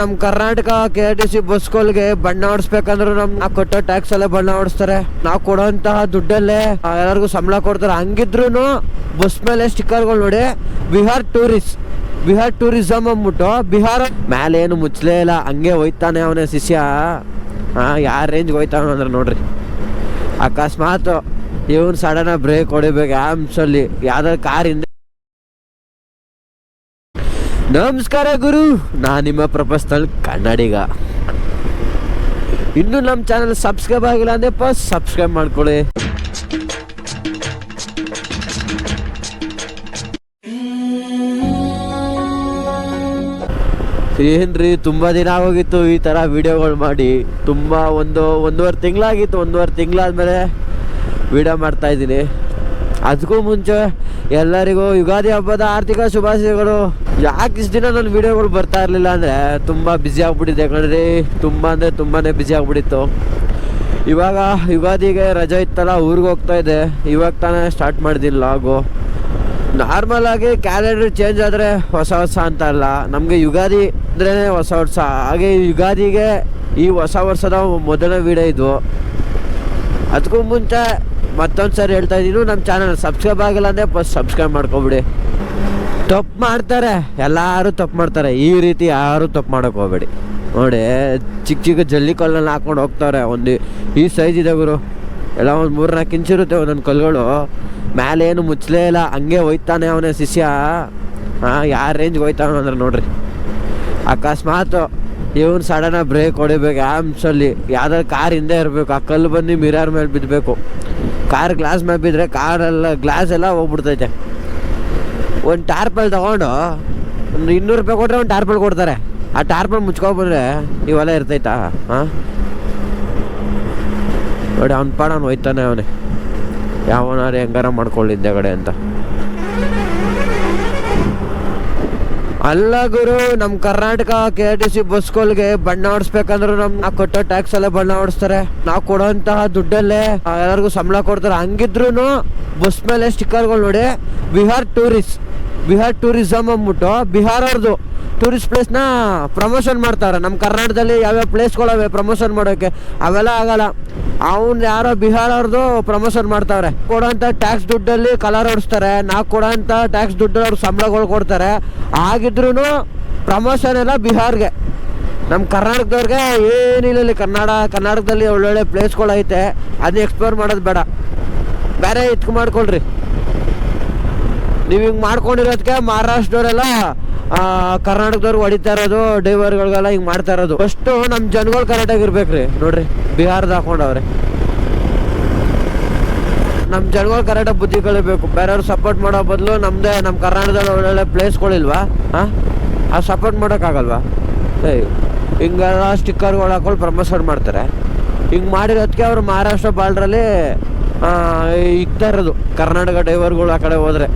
ನಮ್ Karnataka K R T C ಬಸ್ಗಳಿಗೆ ಬಣ್ಣ ಹೊಡಿಸ್ಬೇಕಂದ್ರೆ ನಮ್ ನಾವು ಕಟ್ಟೋ ಟ್ಯಾಕ್ಸ್ ಅಲ್ಲೇ ಬಣ್ಣ ಹೊಡಿಸ್ತಾರೆ. ನಾವ್ ಕೊಡೋಂತಹ ದುಡ್ಡಲ್ಲೇ ಎಲ್ಲರಿಗೂ ಸಂಬಳ ಕೊಡ್ತಾರೆ. ಹಂಗಿದ್ರು ಬಸ್ ಮೇಲೆ ಸ್ಟಿಕ್ಕರ್ಗಳು ನೋಡಿ, ಬಿಹಾರ್ ಟೂರಿಸ್ಟ್ ಬಿಹಾರ್ ಟೂರಿಸಂ ಅಂದ್ಬಿಟ್ಟು ಬಿಹಾರ ಮೇಲೆ ಏನು ಮುಚ್ಚಲೇ ಇಲ್ಲ. ಹಂಗೆ ಹೋಯ್ತಾನೆ ಅವನೇ ಶಿಷ್ಯ. ಹಾ ಯಾರ ರೇಂಜ್ಗೆ ಹೋಯ್ತಾನ ಅಂದ್ರೆ ನೋಡ್ರಿ. ಅಕಸ್ಮಾತ್ ಇವನ್ ಸಡನ್ ಬ್ರೇಕ್ ಹೊಡಿಬೇಕು. ಆಮ್ಸಲ್ಲಿ ಯಾವ್ದಾದ್ರು ಕಾರ್ ಹಿಂದೆ ನಮಸ್ಕಾರ ಗುರು ನಾ ನಿಮ್ಮ ಪ್ರಪಸ್ತಲ್ ಕನ್ನಡಿಗ. ಇನ್ನು ನಮ್ಮ ಚಾನಲ್ ಸಬ್ಸ್ಕ್ರೈಬ್ ಆಗಿಲ್ಲ ಅಂದ್ರೆ ಫಸ್ಟ್ ಸಬ್ಸ್ಕ್ರೈಬ್ ಮಾಡ್ಕೊಳ್ಳಿ. ಏನ್ರಿ, ತುಂಬಾ ದಿನ ಆಗೋಗಿತ್ತು ಈ ತರ ವಿಡಿಯೋಗಳು ಮಾಡಿ. ತುಂಬಾ ಒಂದು, ಒಂದೂವರೆ ತಿಂಗಳಾಗಿತ್ತು, ಒಂದೂವರೆ ತಿಂಗಳಾದ್ಮೇಲೆ ವಿಡಿಯೋ ಮಾಡ್ತಾ ಇದ್ದೀನಿ. ಅದಕ್ಕೂ ಮುಂಚೆ ಎಲ್ಲರಿಗೂ ಯುಗಾದಿ ಹಬ್ಬದ ಆರ್ಥಿಕ ಶುಭಾಶಯಗಳು. ಯಾಕೆ ಇಷ್ಟು ದಿನ ನನ್ನ ವಿಡಿಯೋಗಳು ಬರ್ತಾ ಇರಲಿಲ್ಲ ಅಂದರೆ ತುಂಬ ಬ್ಯುಸಿ ಆಗ್ಬಿಟ್ಟಿದೆ ಕಣ್ರಿ. ತುಂಬ ಅಂದರೆ ತುಂಬಾ ಬ್ಯುಸಿ ಆಗಿಬಿಟ್ಟಿತ್ತು. ಇವಾಗ ಯುಗಾದಿಗೆ ರಜೆ ಇತ್ತಲ್ಲ, ಊರಿಗೆ ಹೋಗ್ತಾ ಇದೆ ಇವಾಗ ತಾನೇ ಸ್ಟಾರ್ಟ್ ಮಾಡಿದಿಲ್ಲ ಲಾಗು ನಾರ್ಮಲ್ ಆಗಿ ಕ್ಯಾಲೆಂಡರ್ ಚೇಂಜ್ ಆದರೆ ಹೊಸ ವರ್ಷ ಅಂತ ಅಲ್ಲ. ನಮಗೆ ಯುಗಾದಿ ಅಂದ್ರೆ ಹೊಸ ವರ್ಷ. ಹಾಗೆ ಯುಗಾದಿಗೆ ಈ ಹೊಸ ವರ್ಷದ ಮೊದಲ ವಿಡಿಯೋ ಇದು. ಅದಕ್ಕೂ ಮುಂಚೆ ಮತ್ತೊಂದು ಸರಿ ಹೇಳ್ತಾ ಇದ್ದೀನಿ ನಮ್ಮ ಚಾನಲ್ ಸಬ್ಸ್ಕ್ರೈಬ್ ಆಗಿಲ್ಲ ಅಂದರೆ ಫಸ್ಟ್ ಸಬ್ಸ್ಕ್ರೈಬ್ ಮಾಡ್ಕೊಬಿಡಿ. ತಪ್ಪು ಮಾಡ್ತಾರೆ, ಎಲ್ಲರೂ ತಪ್ಪು ಮಾಡ್ತಾರೆ, ಈ ರೀತಿ ಯಾರು ತಪ್ಪು ಮಾಡೋಕೆ ಹೋಗ್ಬೇಡಿ. ನೋಡಿ, ಚಿಕ್ಕ ಚಿಕ್ಕ ಜಲ್ಲಿ ಕಲ್ಲನ್ನು ಹಾಕ್ಕೊಂಡು ಹೋಗ್ತಾರೆ, ಒಂದು ಈ ಸೈಜ್ ಇದೆ ಗುರು. ಎಲ್ಲ ಒಂದು ಮೂರು ನಾಲ್ಕು ಇಂಚ್ ಇರುತ್ತೆ ಒಂದೊಂದು ಕಲ್ಲುಗಳು. ಮೇಲೆ ಏನು ಮುಚ್ಚಲೇ ಇಲ್ಲ, ಹಂಗೆ ಹೋಯ್ತಾನೆ ಅವನೇ ಶಿಷ್ಯ. ಹಾಂ, ಯಾರ ರೇಂಜ್ಗೆ ಹೋಯ್ತಾನ ಅಂದ್ರೆ ನೋಡ್ರಿ. ಅಕಸ್ಮಾತ್ ಇವನು ಸಡನ್ನಾಗಿ ಬ್ರೇಕ್ ಹೊಡಿಬೇಕು ಆಮ್ಸಲ್ಲಿ ಯಾವ್ದಾದ್ರು ಕಾರ್ ಹಿಂದೆ ಇರಬೇಕು, ಆ ಕಲ್ಲು ಬಂದು ಮಿರರ್ ಮೇಲೆ ಬಿದ್ದಬೇಕು ಕಾರ್ ಗ್ಲಾಸ್ ಮ್ಯಾಪ್ ಬಿದ್ದರೆ ಕಾರೆಲ್ಲ ಗ್ಲಾಸ್ ಎಲ್ಲ ಹೋಗ್ಬಿಡ್ತೈತೆ. ಒಂದು ಟಾರ್ಪಲ್ ತೊಗೊಂಡು ಒಂದು ಇನ್ನೂರು ರೂಪಾಯಿ ಕೊಟ್ಟರೆ ಒಂದು ಟಾರ್ಪಲ್ ಕೊಡ್ತಾರೆ. ಆ ಟಾರ್ಪಲ್ ಮುಚ್ಕೊಬಂದ್ರೆ ಇವೆಲ್ಲ ಇರ್ತೈತಾ? ಹಾಂ ನೋಡಿ ಅವ್ನ ಪಾಡ ಅವ್ನು ಹೋಯ್ತಾನೆ ಅವನೇ. ಯಾವನಾರು ಹೆಂಗಾರ ಮಾಡ್ಕೊಳ್ಳಿ ಹಿಂದೆಗಡೆ ಅಂತ. ಅಲ್ಲ ಗುರು, ನಮ್ Karnataka K R T C ಬಸ್ಗಳಿಗೆ ಬಣ್ಣ ಹೊಡಿಸ್ಬೇಕಂದ್ರೆ ನಮ್ ನಾವು ಕೊಟ್ಟೋ ಟ್ಯಾಕ್ಸ್ ಅಲ್ಲೇ ಬಣ್ಣ ಹೊಡಿಸ್ತಾರೆ. ನಾವು ಕೊಡೋಂತಹ ದುಡ್ಡಲ್ಲೇ ಎಲ್ಲರಿಗೂ ಸಂಬಳ ಕೊಡ್ತಾರೆ. ಹಂಗಿದ್ರು ಬಸ್ ಮೇಲೆ ಸ್ಟಿಕ್ಕರ್ಗಳು ನೋಡಿ ಬಿಹಾರ್ ಟೂರಿಸ್ಟ್ ಬಿಹಾರ್ ಟೂರಿಸಮ್ ಅಂದ್ಬಿಟ್ಟು ಬಿಹಾರ ಅವ್ರದ್ದು ಟೂರಿಸ್ಟ್ ಪ್ಲೇಸ್ನ ಪ್ರಮೋಷನ್ ಮಾಡ್ತಾರೆ. ನಮ್ಮ ಕರ್ನಾಟಕದಲ್ಲಿ ಯಾವ್ಯಾವ ಪ್ಲೇಸ್ಗಳವೆ ಪ್ರಮೋಷನ್ ಮಾಡೋಕ್ಕೆ ಅವೆಲ್ಲ ಆಗಲ್ಲ. ಅವ್ನು ಯಾರೋ ಬಿಹಾರ ಅವ್ರದ್ದು ಪ್ರಮೋಷನ್ ಮಾಡ್ತಾವ್ರೆ ಕೊಡೋಂಥ ಟ್ಯಾಕ್ಸ್ ದುಡ್ಡಲ್ಲಿ ಕಲರ್ ಹೊಡಿಸ್ತಾರೆ. ನಾವು ಕೊಡೋಂಥ ಟ್ಯಾಕ್ಸ್ ದುಡ್ಡಲ್ಲಿ ಅವ್ರು ಸಂಬಳಗಳು ಕೊಡ್ತಾರೆ. ಆಗಿದ್ರೂ ಪ್ರಮೋಷನ್ ಎಲ್ಲ ಬಿಹಾರ್ಗೆ. ನಮ್ಮ ಕರ್ನಾಟಕದವ್ರಿಗೆ ಏನಿಲ್ಲ ಕನ್ನಡ, ಕರ್ನಾಟಕದಲ್ಲಿ ಒಳ್ಳೊಳ್ಳೆ ಪ್ಲೇಸ್ಗಳೈತೆ ಅದನ್ನ ಎಕ್ಸ್ಪ್ಲೋರ್ ಮಾಡೋದು ಬೇಡ. ಬೇರೆ ಇತ್ಕು ಮಾಡ್ಕೊಳ್ರಿ. ನೀವು ಹಿಂಗೆ ಮಾಡ್ಕೊಂಡಿರೋದಕ್ಕೆ ಮಹಾರಾಷ್ಟ್ರದವರೆಲ್ಲ ಕರ್ನಾಟಕದವ್ರು ಹೊಡಿತಾ ಇರೋದು, ಡ್ರೈವರ್ಗಳಿಗೆಲ್ಲ ಹಿಂಗೆ ಮಾಡ್ತಾ ಇರೋದು. ಫಸ್ಟು ನಮ್ಮ ಜನಗಳು ಕರೆಕ್ಟಾಗಿ ಇರ್ಬೇಕ್ರಿ. ನೋಡ್ರಿ, ಬಿಹಾರದ ಹಾಕೊಂಡವ್ರೆ. ನಮ್ಮ ಜನಗಳು ಕರೆಕ್ಟಾಗಿ ಬುದ್ಧಿ ಕಲಿಬೇಕು. ಬೇರೆಯವ್ರು ಸಪೋರ್ಟ್ ಮಾಡೋ ಬದಲು ನಮ್ಮದೇ ನಮ್ಮ ಕರ್ನಾಟಕದಲ್ಲಿ ಒಳ್ಳೊಳ್ಳೆ ಪ್ಲೇಸ್ಗಳಿಲ್ವಾ? ಹಾಂ ಆ ಸಪೋರ್ಟ್ ಮಾಡೋಕ್ಕಾಗಲ್ವಾ? ಏಯ್, ಹಿಂಗೆಲ್ಲ ಸ್ಟಿಕ್ಕರ್ಗಳು ಹಾಕೊಂಡು ಪ್ರಮೋಷನ್ ಮಾಡ್ತಾರೆ. ಹಿಂಗೆ ಮಾಡಿರೋದಕ್ಕೆ ಅವರು ಮಹಾರಾಷ್ಟ್ರ ಬಾರ್ಡ್ರಲ್ಲಿ ಇಕ್ತಾ ಇರೋದು. ಕರ್ನಾಟಕ ಡ್ರೈವರ್ಗಳು ಆ ಕಡೆ ಹೋದ್ರೆ.